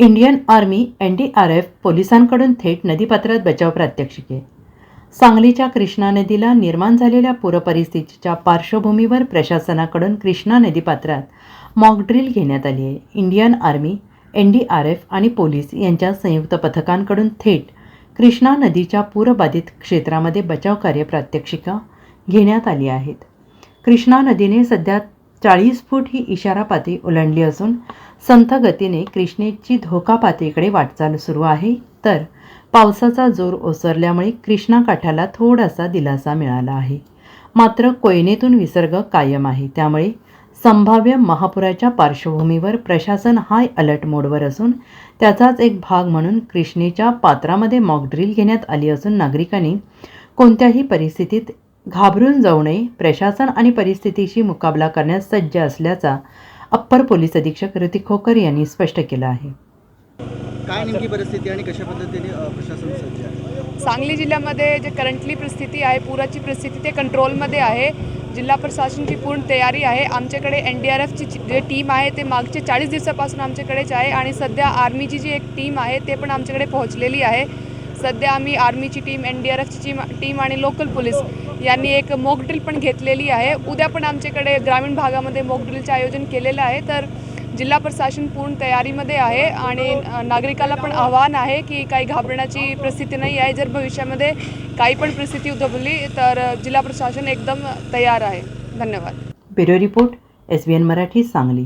Indian army N D R F पोलिसांकडून थेट नदीपात्रात बचाव प्रात्यक्षिके. सांगलीच्या कृष्णा नदीला निर्माण झालेल्या पूरपरिस्थितीच्या पार्श्वभूमीवर प्रशासनाकडून कृष्णा नदीपात्रात मॉकड्रिल घेण्यात आली आहे. Indian army N D R F आणि पोलीस यांच्या संयुक्त पथकांकडून थेट कृष्णा नदीच्या पूरबाधित क्षेत्रामध्ये बचाव कार्य प्रात्यक्षिका घेण्यात आली आहेत. कृष्णा नदीने सध्या चाळीस फूट ही इशारा पातळी ओलांडली असून संथ गतीने कृष्णेची धोका पातळीकडे वाटचाल सुरू आहे. तर पावसाचा जोर ओसरल्यामुळे कृष्णा काठाला थोडासा दिलासा मिळाला आहे. मात्र कोयनेतून विसर्ग कायम आहे. त्यामुळे संभाव्य महापुराच्या पार्श्वभूमीवर प्रशासन हाय अलर्ट मोडवर असून त्याचाच एक भाग म्हणून कृष्णेच्या पात्रामध्ये मॉकड्रिल घेण्यात आली असून नागरिकांनी कोणत्याही परिस्थितीत घाबरून जाऊ नये. प्रशासन आणि परिस्थितीशी मुकाबला करण्यास सज्ज असल्याचा अप्पर पोलीस अधीक्षक ऋतिक खोकर यांनी स्पष्ट केलं आहे. काय नेमकी परिस्थिती आणि कशा पद्धतीने प्रशासन सज्ज आहे? सांगली जिल्ह्यामध्ये जे करंटली परिस्थिती आहे पुराची परिस्थिती ते कंट्रोलमध्ये आहे. जिल्हा प्रशासनची पूर्ण तयारी आहे. आमच्याकडे एन डी आर एफची जे टीम आहे ते मागचे चाळीस दिवसापासून आमच्याकडेच आहे आणि सध्या आर्मीची जी एक टीम आहे ते पण आमच्याकडे पोहोचलेली आहे. सध्या आम्ही आर्मीची टीम एन डी आर एफची टीम टीम आणि लोकल पोलीस यांनी एक मॉक ड्रिल पण घेतलेली आहे. उद्या पण आमच्याकडे ग्रामीण भागामध्ये मॉक आयोजन केलेलं आहे. तर जिल्हा प्रशासन पूर्ण तयारीमध्ये आहे आणि नागरिकाला पण आव्हान आहे की काही घाबरण्याची परिस्थिती नाही आहे. जर भविष्यामध्ये काही पण परिस्थिती उद्भवली तर जिल्हा प्रशासन एकदम तयार आहे. धन्यवाद. Bureau report S B N Marathi Sangli.